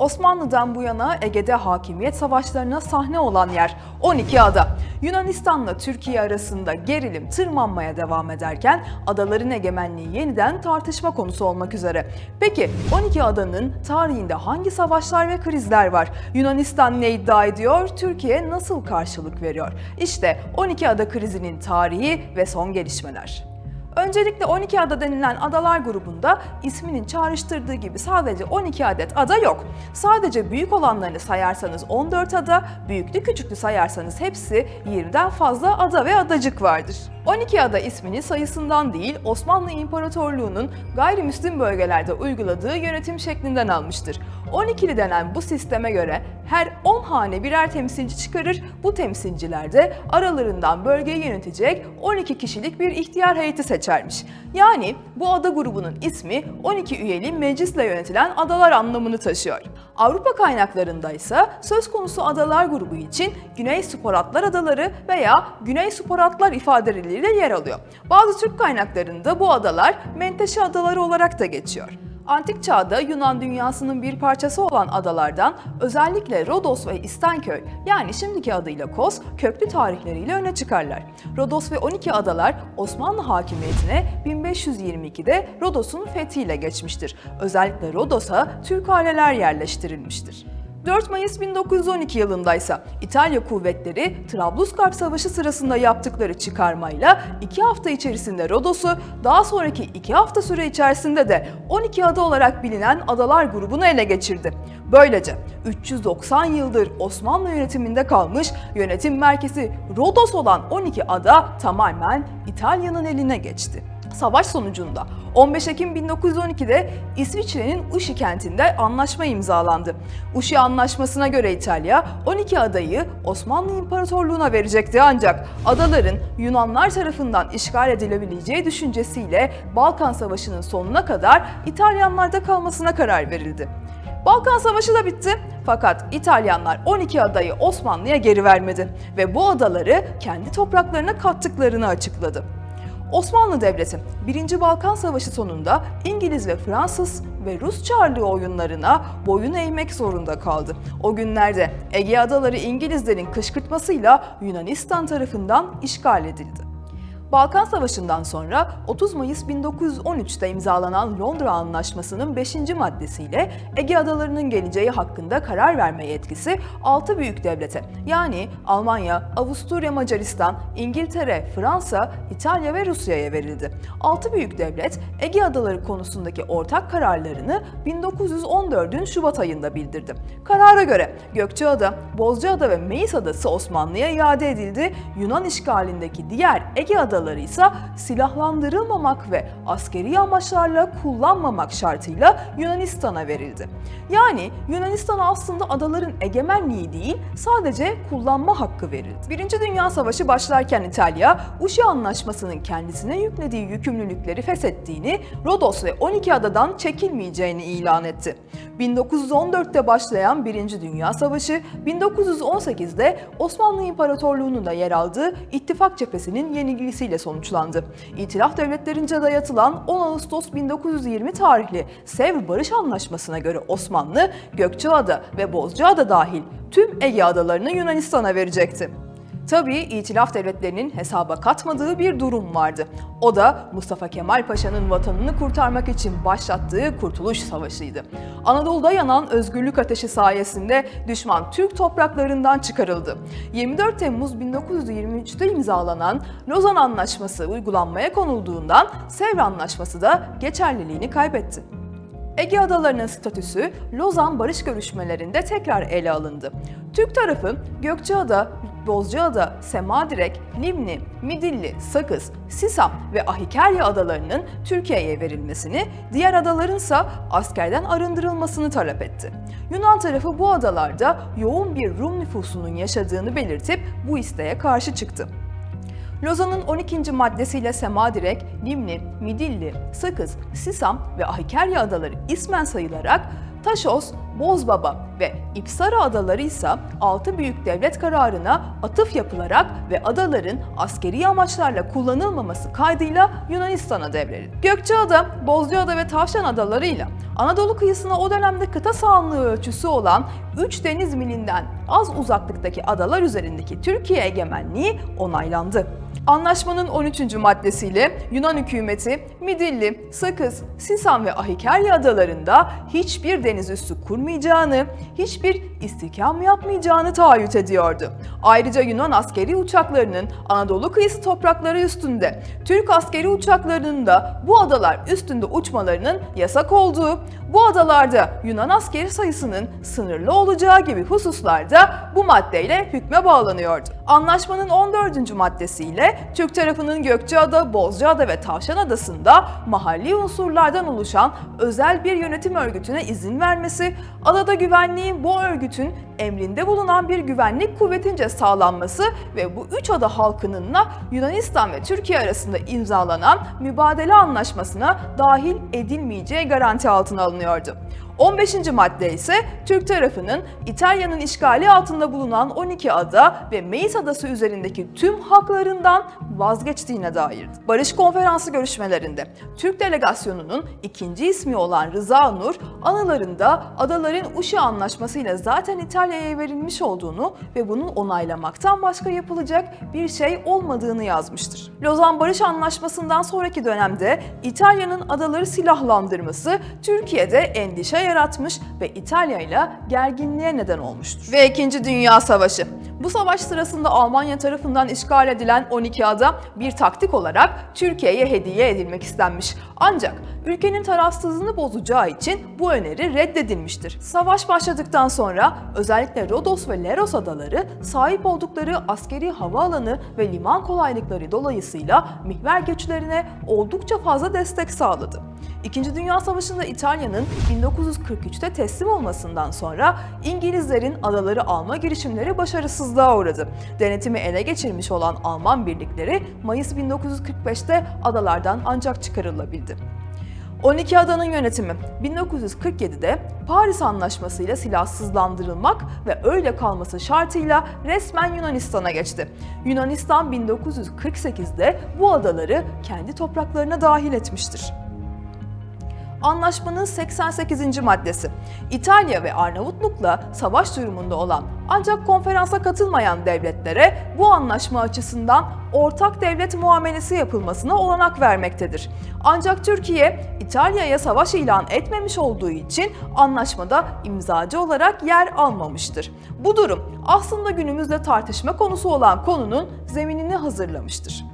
Osmanlı'dan bu yana Ege'de hakimiyet savaşlarına sahne olan yer 12 ada. Yunanistan'la Türkiye arasında gerilim tırmanmaya devam ederken adaların egemenliği yeniden tartışma konusu olmak üzere. Peki 12 adanın tarihinde hangi savaşlar ve krizler var? Yunanistan ne iddia ediyor? Türkiye nasıl karşılık veriyor? İşte 12 ada krizinin tarihi ve son gelişmeler. Öncelikle 12 ada denilen adalar grubunda isminin çağrıştırdığı gibi sadece 12 adet ada yok. Sadece büyük olanlarını sayarsanız 14 ada, büyüklü küçüklü sayarsanız hepsi 20'den fazla ada ve adacık vardır. 12 ada ismini sayısından değil Osmanlı İmparatorluğu'nun gayrimüslim bölgelerde uyguladığı yönetim şeklinden almıştır. 12'li denen bu sisteme göre her 10 hane birer temsilci çıkarır. Bu temsilciler de aralarından bölgeyi yönetecek 12 kişilik bir ihtiyar heyeti seçermiş. Yani bu ada grubunun ismi 12 üyeli meclisle yönetilen adalar anlamını taşıyor. Avrupa kaynaklarında ise söz konusu adalar grubu için Güney Sporatlar Adaları veya Güney Sporatlar ifadeleriyle yer alıyor. Bazı Türk kaynaklarında bu adalar Menteşe Adaları olarak da geçiyor. Antik çağda Yunan dünyasının bir parçası olan adalardan özellikle Rodos ve İstanköy yani şimdiki adıyla Kos köklü tarihleriyle öne çıkarlar. Rodos ve 12 adalar Osmanlı hakimiyetine 1522'de Rodos'un fethiyle geçmiştir. Özellikle Rodos'a Türk aileler yerleştirilmiştir. 4 Mayıs 1912 yılındaysa İtalya kuvvetleri Trablusgarp Savaşı sırasında yaptıkları çıkarmayla 2 hafta içerisinde Rodos'u, daha sonraki 2 hafta süre içerisinde de 12 ada olarak bilinen adalar grubunu ele geçirdi. Böylece 390 yıldır Osmanlı yönetiminde kalmış yönetim merkezi Rodos olan 12 ada tamamen İtalya'nın eline geçti. Savaş sonucunda 15 Ekim 1912'de İsviçre'nin Uşi kentinde anlaşma imzalandı. Uşi anlaşmasına göre İtalya 12 adayı Osmanlı İmparatorluğu'na verecekti ancak adaların Yunanlar tarafından işgal edilebileceği düşüncesiyle Balkan Savaşı'nın sonuna kadar İtalyanlarda kalmasına karar verildi. Balkan Savaşı da bitti fakat İtalyanlar 12 adayı Osmanlı'ya geri vermedi ve bu adaları kendi topraklarına kattıklarını açıkladı. Osmanlı Devleti 1. Balkan Savaşı sonunda İngiliz ve Fransız ve Rus Çarlığı oyunlarına boyun eğmek zorunda kaldı. O günlerde Ege Adaları İngilizlerin kışkırtmasıyla Yunanistan tarafından işgal edildi. Balkan Savaşı'ndan sonra 30 Mayıs 1913'te imzalanan Londra Anlaşması'nın 5. maddesiyle Ege Adaları'nın geleceği hakkında karar verme yetkisi 6 büyük devlete yani Almanya, Avusturya Macaristan, İngiltere, Fransa, İtalya ve Rusya'ya verildi. 6 büyük devlet Ege Adaları konusundaki ortak kararlarını 1914'ün Şubat ayında bildirdi. Karara göre Gökçeada, Bozcaada ve Meis Adası Osmanlı'ya iade edildi. Yunan işgalindeki diğer Ege Adaları ise silahlandırılmamak ve askeri amaçlarla kullanmamak şartıyla Yunanistan'a verildi. Yani Yunanistan'a aslında adaların egemenliği değil, sadece kullanma hakkı verildi. Birinci Dünya Savaşı başlarken İtalya, Uşi Anlaşması'nın kendisine yüklediği yükümlülükleri feshettiğini, Rodos ve 12 adadan çekilmeyeceğini ilan etti. 1914'te başlayan Birinci Dünya Savaşı, 1918'de Osmanlı İmparatorluğu'nun da yer aldığı İttifak Cephesi'nin yenilgisiyle sonuçlandı. İtilaf devletlerince dayatılan 10 Ağustos 1920 tarihli Sevr Barış Anlaşması'na göre Osmanlı, Gökçeada ve Bozcaada dahil tüm Ege adalarını Yunanistan'a verecekti. Tabii İtilaf devletlerinin hesaba katmadığı bir durum vardı. O da Mustafa Kemal Paşa'nın vatanını kurtarmak için başlattığı Kurtuluş Savaşı'ydı. Anadolu'da yanan özgürlük ateşi sayesinde düşman Türk topraklarından çıkarıldı. 24 Temmuz 1923'te imzalanan Lozan Anlaşması uygulanmaya konulduğundan Sevr Anlaşması da geçerliliğini kaybetti. Ege Adaları'nın statüsü Lozan barış görüşmelerinde tekrar ele alındı. Türk tarafı Gökçeada, Bozcaada, Semadirek, Limni, Midilli, Sakız, Sisam ve Ahikerya adalarının Türkiye'ye verilmesini, diğer adalarınsa askerden arındırılmasını talep etti. Yunan tarafı bu adalarda yoğun bir Rum nüfusunun yaşadığını belirtip bu isteğe karşı çıktı. Lozan'ın 12. maddesiyle Semadirek, Limni, Midilli, Sakız, Sisam ve Ahikerya adaları ismen sayılarak Taşos, Bozbaba ve İpsara adaları ise 6 büyük devlet kararına atıf yapılarak ve adaların askeri amaçlarla kullanılmaması kaydıyla Yunanistan'a devredildi. Gökçeada, Bozcaada ve Tavşan adalarıyla Anadolu kıyısına o dönemde kıta sahanlığı ölçüsü olan 3 deniz milinden az uzaklıktaki adalar üzerindeki Türkiye egemenliği onaylandı. Anlaşmanın 13. maddesiyle Yunan hükümeti Midilli, Sakız, Sisan ve Ahikerya adalarında hiçbir deniz üssü kurmayacağını, hiçbir istihkam yapmayacağını taahhüt ediyordu. Ayrıca Yunan askeri uçaklarının Anadolu kıyısı toprakları üstünde, Türk askeri uçaklarının da bu adalar üstünde uçmalarının yasak olduğu, bu adalarda Yunan askeri sayısının sınırlı olacağı gibi hususlarda bu maddeyle hükme bağlanıyordu. Anlaşmanın 14. maddesiyle Türk tarafının Gökçeada, Bozcaada ve Tavşan Adası'nda mahalli unsurlardan oluşan özel bir yönetim örgütüne izin vermesi, adada güvenliğin bu örgütün emrinde bulunan bir güvenlik kuvvetince sağlanması ve bu üç ada halkının da Yunanistan ve Türkiye arasında imzalanan mübadele anlaşmasına dahil edilmeyeceği garanti altına alınıyordu. 15. madde ise Türk tarafının İtalya'nın işgali altında bulunan 12 ada ve Meis adası üzerindeki tüm haklarından vazgeçtiğine dairdi. Barış Konferansı görüşmelerinde Türk delegasyonunun ikinci ismi olan Rıza Nur anılarında adaların Uşi Anlaşması ile zaten İtalya'ya verilmiş olduğunu ve bunun onaylamaktan başka yapılacak bir şey olmadığını yazmıştır. Lozan Barış Anlaşması'ndan sonraki dönemde İtalya'nın adaları silahlandırması Türkiye'de endişe yaratmış ve İtalya ile gerginliğe neden olmuştur. Ve 2. Dünya Savaşı. Bu savaş sırasında Almanya tarafından işgal edilen 12 ada bir taktik olarak Türkiye'ye hediye edilmek istenmiş. Ancak ülkenin tarafsızlığını bozacağı için bu öneri reddedilmiştir. Savaş başladıktan sonra özellikle Rodos ve Leros adaları sahip oldukları askeri havaalanı ve liman kolaylıkları dolayısıyla mihver göçlerine oldukça fazla destek sağladı. İkinci Dünya Savaşı'nda İtalya'nın 1943'te teslim olmasından sonra İngilizlerin adaları alma girişimleri başarısızlığa uğradı. Denetimi ele geçirmiş olan Alman birlikleri Mayıs 1945'te adalardan ancak çıkarılabildi. 12 adanın yönetimi 1947'de Paris Anlaşması ile silahsızlandırılmak ve öyle kalması şartıyla resmen Yunanistan'a geçti. Yunanistan 1948'de bu adaları kendi topraklarına dahil etmiştir. Anlaşmanın 88. maddesi. İtalya ve Arnavutluk'la savaş durumunda olan ancak konferansa katılmayan devletlere bu anlaşma açısından ortak devlet muamelesi yapılmasına olanak vermektedir. Ancak Türkiye İtalya'ya savaş ilan etmemiş olduğu için anlaşmada imzacı olarak yer almamıştır. Bu durum aslında günümüzde tartışma konusu olan konunun zeminini hazırlamıştır.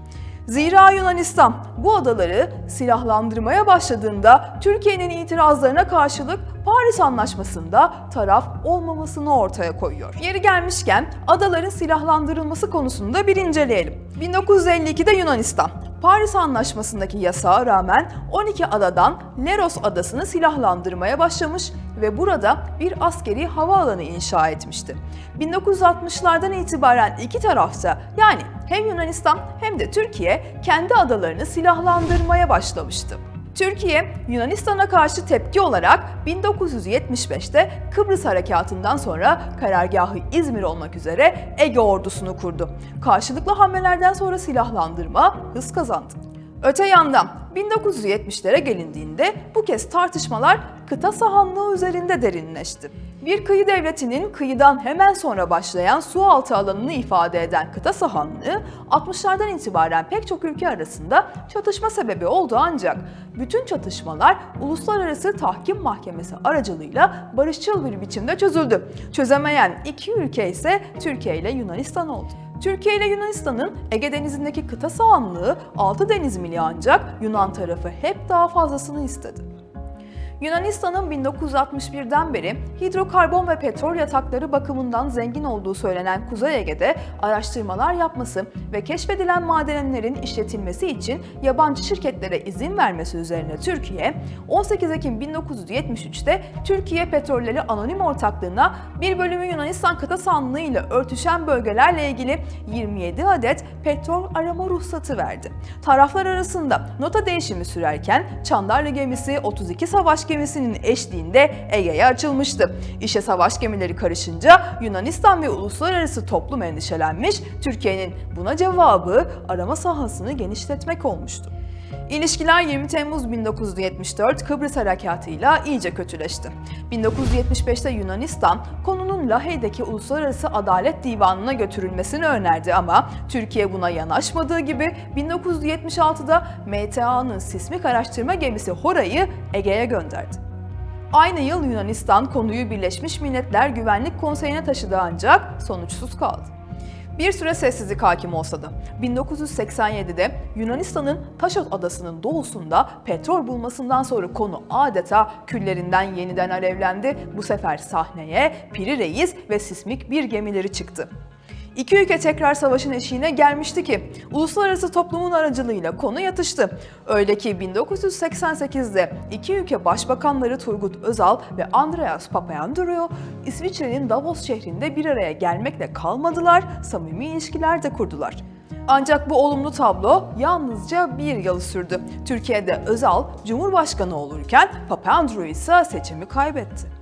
Zira Yunanistan bu adaları silahlandırmaya başladığında Türkiye'nin itirazlarına karşılık Paris Anlaşması'nda taraf olmamasını ortaya koyuyor. Yeri gelmişken adaların silahlandırılması konusunu da bir inceleyelim. 1952'de Yunanistan, Paris Anlaşması'ndaki yasağa rağmen 12 adadan Leros adasını silahlandırmaya başlamış ve burada bir askeri havaalanı inşa etmişti. 1960'lardan itibaren iki tarafta yani hem Yunanistan hem de Türkiye kendi adalarını silahlandırmaya başlamıştı. Türkiye, Yunanistan'a karşı tepki olarak 1975'te Kıbrıs Harekatı'ndan sonra karargahı İzmir olmak üzere Ege ordusunu kurdu. Karşılıklı hamlelerden sonra silahlandırma hız kazandı. Öte yandan 1970'lere gelindiğinde bu kez tartışmalar kıta sahanlığı üzerinde derinleşti. Bir kıyı devletinin kıyıdan hemen sonra başlayan su altı alanını ifade eden kıta sahanlığı 60'lardan itibaren pek çok ülke arasında çatışma sebebi oldu ancak bütün çatışmalar uluslararası tahkim mahkemesi aracılığıyla barışçıl bir biçimde çözüldü. Çözemeyen iki ülke ise Türkiye ile Yunanistan oldu. Türkiye ile Yunanistan'ın Ege Denizi'ndeki kıta sahanlığı 6 deniz mili ancak Yunan tarafı hep daha fazlasını istedi. Yunanistan'ın 1961'den beri hidrokarbon ve petrol yatakları bakımından zengin olduğu söylenen Kuzey Ege'de araştırmalar yapması ve keşfedilen madenlerin işletilmesi için yabancı şirketlere izin vermesi üzerine Türkiye, 18 Ekim 1973'te Türkiye Petrolleri Anonim Ortaklığı'na bir bölümü Yunanistan kıta sahanlığı ile örtüşen bölgelerle ilgili 27 adet petrol arama ruhsatı verdi. Taraflar arasında nota değişimi sürerken Çandarlı gemisi 32 savaş gemisinin eşliğinde Ege'ye açılmıştı. İşe savaş gemileri karışınca Yunanistan ve uluslararası toplum endişelenmiş, Türkiye'nin buna cevabı arama sahasını genişletmek olmuştu. İlişkiler 20 Temmuz 1974 Kıbrıs Harekatı'yla iyice kötüleşti. 1975'te Yunanistan konunun Lahey'deki Uluslararası Adalet Divanı'na götürülmesini önerdi ama Türkiye buna yanaşmadığı gibi 1976'da MTA'nın sismik araştırma gemisi Hora'yı Ege'ye gönderdi. Aynı yıl Yunanistan konuyu Birleşmiş Milletler Güvenlik Konseyi'ne taşıdı ancak sonuçsuz kaldı. Bir süre sessizlik hakim olsa da 1987'de Yunanistan'ın Taşot adasının doğusunda petrol bulmasından sonra konu adeta küllerinden yeniden alevlendi. Bu sefer sahneye Piri Reis ve sismik bir gemileri çıktı. İki ülke tekrar savaşın eşiğine gelmişti ki uluslararası toplumun aracılığıyla konu yatıştı. Öyle ki 1988'de iki ülke başbakanları Turgut Özal ve Andreas Papandreou İsviçre'nin Davos şehrinde bir araya gelmekle kalmadılar, samimi ilişkiler de kurdular. Ancak bu olumlu tablo yalnızca bir yıl sürdü. Türkiye'de Özal Cumhurbaşkanı olurken Papandreou ise seçimi kaybetti.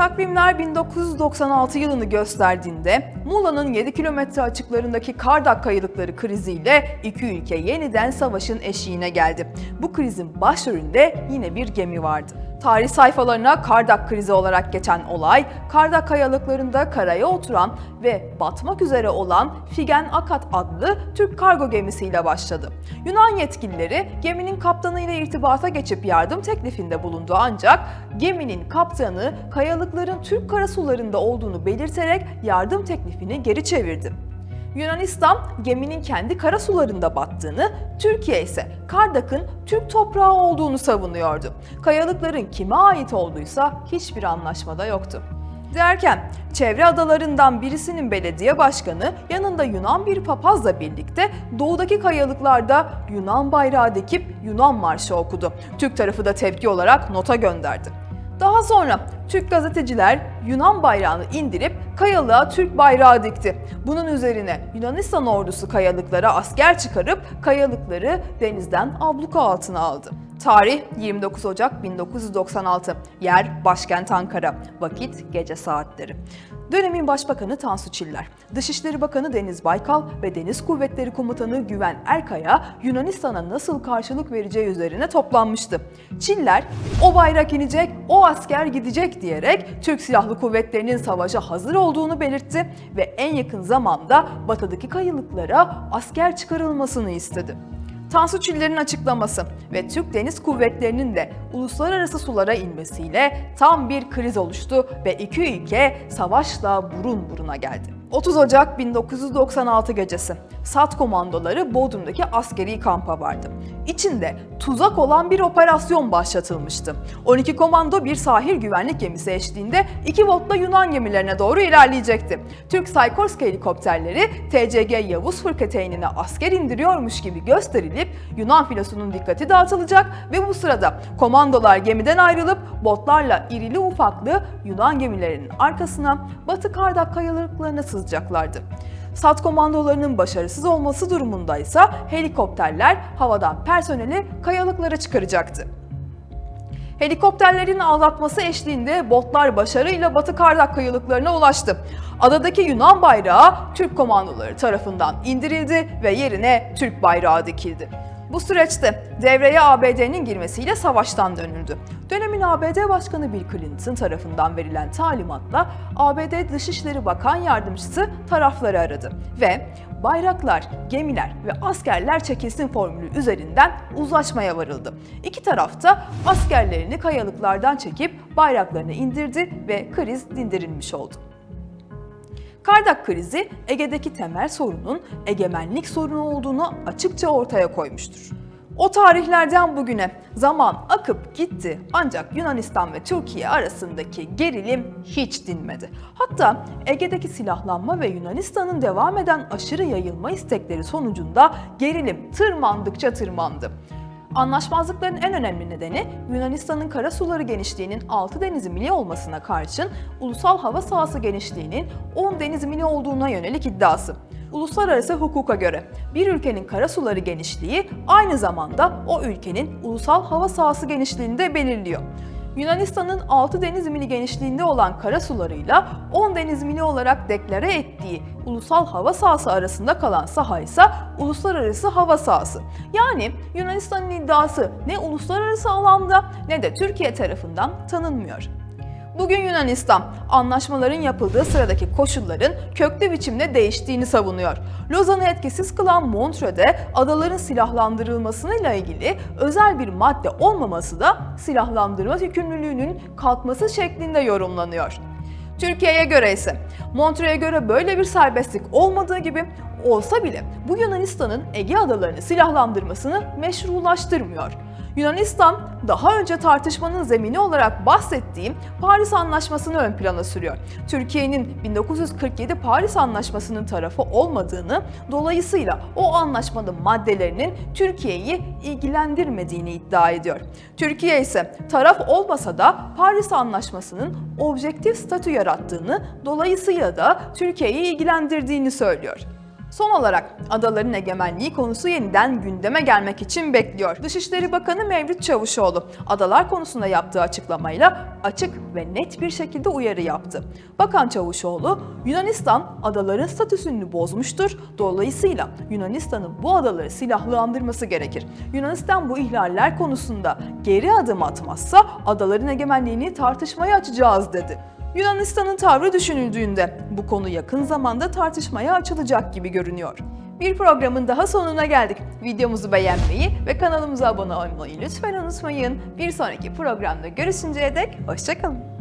Takvimler 1996 yılını gösterdiğinde Muğla'nın 7 kilometre açıklarındaki Kardak kayalıkları kriziyle iki ülke yeniden savaşın eşiğine geldi. Bu krizin başrolünde yine bir gemi vardı. Tarih sayfalarına Kardak krizi olarak geçen olay, Kardak kayalıklarında karaya oturan ve batmak üzere olan Figen Akat adlı Türk kargo gemisiyle başladı. Yunan yetkilileri geminin kaptanıyla irtibata geçip yardım teklifinde bulundu ancak geminin kaptanı kayalıkların Türk karasularında olduğunu belirterek yardım teklifini geri çevirdi. Yunanistan geminin kendi karasularında battığını, Türkiye ise Kardak'ın Türk toprağı olduğunu savunuyordu. Kayalıkların kime ait olduysa hiçbir anlaşmada yoktu. Derken çevre adalarından birisinin belediye başkanı yanında Yunan bir papazla birlikte doğudaki kayalıklarda Yunan bayrağı dikip Yunan marşı okudu. Türk tarafı da tepki olarak nota gönderdi. Daha sonra Türk gazeteciler Yunan bayrağını indirip kayalığa Türk bayrağı dikti. Bunun üzerine Yunanistan ordusu kayalıklara asker çıkarıp kayalıkları denizden abluka altına aldı. Tarih 29 Ocak 1996. Yer başkent Ankara. Vakit gece saatleri. Dönemin Başbakanı Tansu Çiller, Dışişleri Bakanı Deniz Baykal ve Deniz Kuvvetleri Komutanı Güven Erkaya Yunanistan'a nasıl karşılık vereceği üzerine toplanmıştı. Çiller, o bayrak inecek, o asker gidecek diyerek Türk Silahlı Kuvvetleri'nin savaşa hazır olduğunu belirtti ve en yakın zamanda batıdaki kayalıklara asker çıkarılmasını istedi. Tansu Çiller'in açıklaması ve Türk Deniz Kuvvetleri'nin de uluslararası sulara inmesiyle tam bir kriz oluştu ve iki ülke savaşla burun buruna geldi. 30 Ocak 1996 gecesi SAT komandoları Bodrum'daki askeri kampa vardı. İçinde tuzak olan bir operasyon başlatılmıştı. 12 komando bir sahil güvenlik gemisi eşliğinde iki botla Yunan gemilerine doğru ilerleyecekti. Türk Saykorska helikopterleri TCG Yavuz fırkateynine asker indiriyormuş gibi gösterilip Yunan filosunun dikkati dağıtılacak ve bu sırada komandolar gemiden ayrılıp botlarla irili ufaklı Yunan gemilerinin arkasına Batı Kardak kayalıklarına sızacaklardı. SAT komandolarının başarısız olması durumunda ise helikopterler havadan personeli kayalıklara çıkaracaktı. Helikopterlerin aldatması eşliğinde botlar başarıyla Batı Kardak kayalıklarına ulaştı. Adadaki Yunan bayrağı Türk komandoları tarafından indirildi ve yerine Türk bayrağı dikildi. Bu süreçte devreye ABD'nin girmesiyle savaştan dönüldü. Dönemin ABD Başkanı Bill Clinton tarafından verilen talimatla ABD Dışişleri Bakan Yardımcısı tarafları aradı ve bayraklar, gemiler ve askerler çekilsin formülü üzerinden uzlaşmaya varıldı. İki taraf da askerlerini kayalıklardan çekip bayraklarını indirdi ve kriz dindirilmiş oldu. Kardak krizi Ege'deki temel sorunun egemenlik sorunu olduğunu açıkça ortaya koymuştur. O tarihlerden bugüne zaman akıp gitti ancak Yunanistan ve Türkiye arasındaki gerilim hiç dinmedi. Hatta Ege'deki silahlanma ve Yunanistan'ın devam eden aşırı yayılma istekleri sonucunda gerilim tırmandıkça tırmandı. Anlaşmazlıkların en önemli nedeni Yunanistan'ın karasuları genişliğinin 6 deniz mili olmasına karşın ulusal hava sahası genişliğinin 10 deniz mili olduğuna yönelik iddiası. Uluslararası hukuka göre bir ülkenin karasuları genişliği aynı zamanda o ülkenin ulusal hava sahası genişliğini de belirliyor. Yunanistan'ın 6 deniz mili genişliğinde olan karasularıyla 10 deniz mili olarak deklare ettiği ulusal hava sahası arasında kalan saha ise uluslararası hava sahası. Yani Yunanistan'ın iddiası ne uluslararası alanda ne de Türkiye tarafından tanınmıyor. Bugün Yunanistan, anlaşmaların yapıldığı sıradaki koşulların köklü biçimde değiştiğini savunuyor. Lozan'ı etkisiz kılan Montreux'de adaların silahlandırılmasıyla ilgili özel bir madde olmaması da silahlandırma yükümlülüğünün kalkması şeklinde yorumlanıyor. Türkiye'ye göre ise Montreux'e göre böyle bir serbestlik olmadığı gibi olsa bile bu Yunanistan'ın Ege adalarını silahlandırmasını meşrulaştırmıyor. Yunanistan daha önce tartışmanın zemini olarak bahsettiğim Paris Anlaşması'nı ön plana sürüyor. Türkiye'nin 1947 Paris Anlaşması'nın tarafı olmadığını, dolayısıyla o anlaşmanın maddelerinin Türkiye'yi ilgilendirmediğini iddia ediyor. Türkiye ise taraf olmasa da Paris Anlaşması'nın objektif statü yarattığını, dolayısıyla da Türkiye'yi ilgilendirdiğini söylüyor. Son olarak adaların egemenliği konusu yeniden gündeme gelmek için bekliyor. Dışişleri Bakanı Mevlüt Çavuşoğlu adalar konusunda yaptığı açıklamayla açık ve net bir şekilde uyarı yaptı. Bakan Çavuşoğlu, Yunanistan adaların statüsünü bozmuştur. Dolayısıyla Yunanistan'ın bu adaları silahlandırması gerekir. Yunanistan bu ihlaller konusunda geri adım atmazsa adaların egemenliğini tartışmaya açacağız dedi. Yunanistan'ın tavrı düşünüldüğünde bu konu yakın zamanda tartışmaya açılacak gibi görünüyor. Bir programın daha sonuna geldik. Videomuzu beğenmeyi ve kanalımıza abone olmayı lütfen unutmayın. Bir sonraki programda görüşünceye dek hoşçakalın.